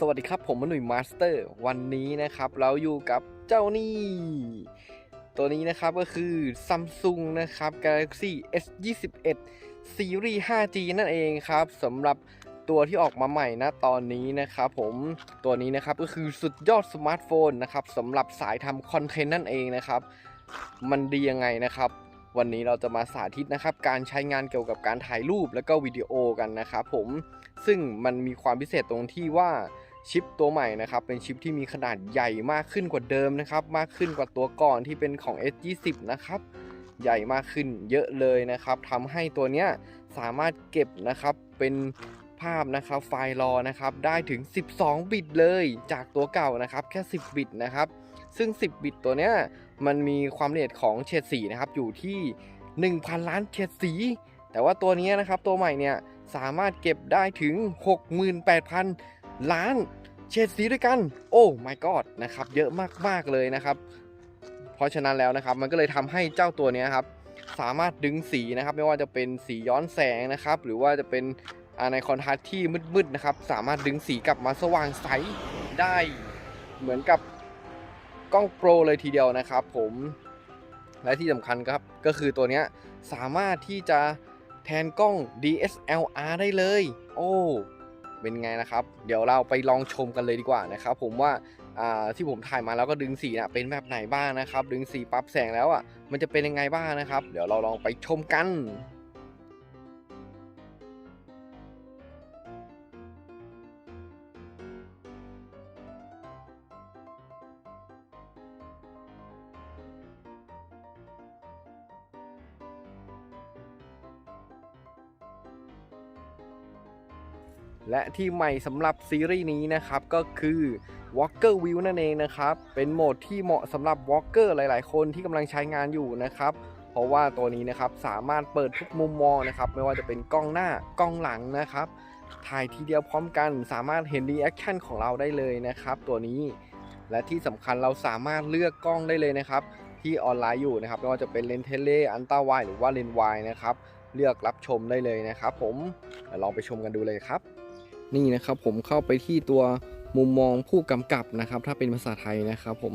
สวัสดีครับผมมนุ่ยมาสเตอร์ วันนี้นะครับเราอยู่กับเจ้านี่ ตัวนี้นะครับก็คือ Samsung นะครับ Galaxy S21 Series 5G นั่นเองครับสำหรับตัวที่ออกมาใหม่นะตอนนี้นะครับผมตัวนี้นะครับก็คือสุดยอดสมาร์ทโฟนนะครับสำหรับสายทำคอนเทนต์นั่นเองนะครับ มันดียังไงนะครับ วันนี้เราจะมาสาธิตนะครับ การใช้งานเกี่ยวกับการถ่ายรูปแล้วก็วิดีโอกันนะครับผมซึ่งมันมีความพิเศษตรงที่ว่า ชิปตัวใหม่นะครับเป็นชิปที่มีขนาดใหญ่มากขึ้นกว่าเดิมนะครับมากขึ้นกว่าตัวก่อนที่เป็นของ S20 นะครับใหญ่มากขึ้นเยอะเลยนะครับทำให้ตัวเนี้ยสามารถเก็บนะครับเป็นภาพนะครับไฟล์รอนะครับได้ถึง 12 บิตเลย จากตัวเก่านะครับแค่ 10 บิตนะครับซึ่ง 10 บิตตัวเนี้ยมันมีความละเอียดของเฉดสีนะครับอยู่ที่ 1,000 ล้านเฉดสี แต่ว่าตัวนี้นะครับตัวใหม่เนี่ยสามารถเก็บได้ถึง 68,000 ล้าน เฉดสีด้วยกัน โอ้ my god นะครับ เยอะมากๆเลยนะครับ เพราะฉะนั้นแล้วนะครับ มันก็เลยทำให้เจ้าตัวนี้ครับ สามารถดึงสีนะครับ ไม่ว่าจะเป็นสีย้อนแสงนะครับ หรือว่าจะเป็นในคอนทราสต์ที่มืดๆนะครับ สามารถดึงสีกลับมาสว่างใสได้เหมือนกับกล้องโปรเลยทีเดียวนะครับ ผม และที่สำคัญครับ ก็คือตัวนี้สามารถที่จะแทนกล้อง DSLR ได้เลย โอ้ เป็นไงนะครับ เดี๋ยวเราไปลองชมกันเลยดีกว่านะครับ ผมว่าที่ผมถ่ายมาแล้วก็ดึงสีนะเป็นแบบไหนบ้างนะครับ ดึงสีปรับแสงแล้วอะมันจะเป็นยังไงบ้างนะครับ เดี๋ยวเราลองไปชมกัน และที่ใหม่สำหรับซีรีส์นี้นะครับก็คือ Walker View นั่นเองนะครับ เป็นโหมดที่เหมาะสำหรับ Walker หลาย ๆ คนที่กำลังใช้งานอยู่นะครับ เพราะว่าตัวนี้นะครับสามารถเปิดทุกมุมมองนะครับ ไม่ว่าจะเป็นกล้องหน้ากล้องหลังนะครับ ถ่ายทีเดียวพร้อมกันสามารถเห็นรีแอคชั่นของเราได้เลยนะครับ ตัวนี้ และที่สำคัญเราสามารถเลือกกล้องได้เลยนะครับ ที่ออนไลน์อยู่นะครับไม่ว่าจะเป็นเลนส์เทเลอันต้าไวหรือว่าเลนส์วายนะครับเลือกรับชมได้เลยนะครับ ผมลองไปชมกันดูเลยครับ นี่นะครับผมเข้าไปที่ตัวมุมมองผู้กำกับนะครับ ถ้าเป็นภาษาไทยนะครับผม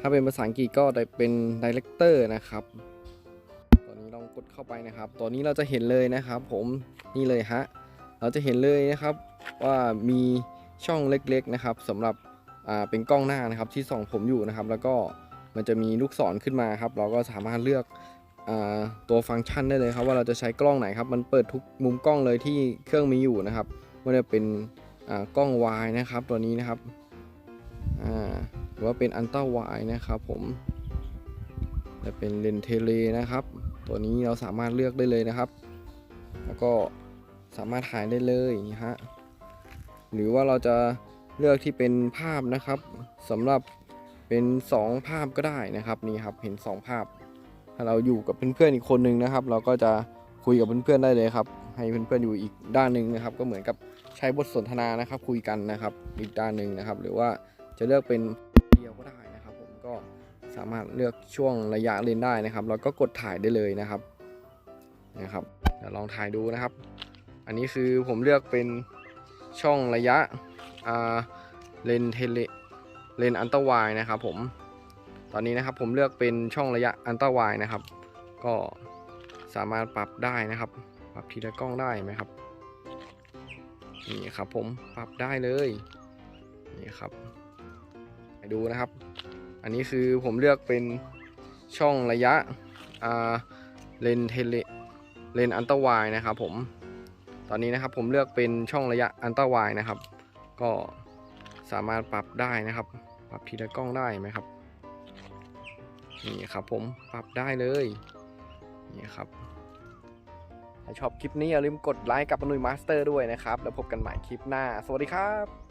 ถ้าเป็นภาษาอังกฤษก็ได้เป็นดีเลกเตอร์นะครับตอนนี้ลองกดเข้าไปนะครับตัวนี้เราจะเห็นเลยนะครับ ผมนี่เลยฮะเราจะเห็นเลยนะครับว่ามีช่องเล็กๆนะครับสำหรับเป็นกล้องหน้านะครับที่ส่องผมอยู่นะครับ แล้วก็มันจะมีลูกศรขึ้นมาครับ เราก็สามารถเลือกอตัวฟังก์ชันได้เลยครับ ว่าเราจะใช้กล้องไหนครับ มันเปิดทุกมุมกล้องเลยที่เครื่องมีอยู่นะครับ ว่าจะเป็นกล้องวายนะครับตัวนี้นะครับหรือว่าเป็นอันต้าวายนะครับผมจะเป็นเลนเทเลนะครับ ตัวนี้เราสามารถเลือกได้เลยนะครับ แล้วก็สามารถถ่ายได้เลยนี่ฮะหรือว่าเราจะเลือกที่เป็นภาพนะครับสำหรับเป็น 2 ภาพก็ได้นะครับนี่ครับเห็น 2 ภาพ ถ้าเราอยู่กับเพื่อนๆอีกคนนึงนะครับ เราก็จะคุยกับเพื่อนๆได้เลยครับ ให้เพื่อนๆอยู่อีกด้านหนึ่งนะครับ ก็เหมือนกับใช้บทสนทนานะครับ คุยกันนะครับ อีกด้านหนึ่งนะครับ หรือว่าจะเลือกเป็นเดียวก็ได้นะครับ ผมก็สามารถเลือกช่วงระยะเลนได้นะครับแล้วก็กดถ่ายได้เลยนะครับนะครับเดี๋ยวลองถ่ายดูนะครับ อันนี้คือผมเลือกเป็นช่องระยะเลนเทเลเลนอันตรวายนะครับ ผมตอนนี้นะครับผมเลือกเป็นช่องระยะอันตรวายนะครับ ก็สามารถปรับได้นะครับ ปรับทีละกล้องได้ไหมครับนี่ครับผมปรับได้เลยนี่ครับไปดูนะครับ อันนี้คือผมเลือกเป็นช่องระยะเลนเทเลเลนอันตรวายนะครับผมตอนนี้นะครับผมเลือกเป็นช่องระยะอันตรวายนะครับ ก็สามารถปรับได้นะครับ ปรับทีละกล้องได้ไหมครับนี่ครับผมปรับได้เลยนี่ครับ ถ้าชอบคลิปนี้อย่าลืมกดไลค์กับอนุยมาสเตอร์ด้วยนะครับ แล้วพบกันใหม่คลิปหน้า สวัสดีครับ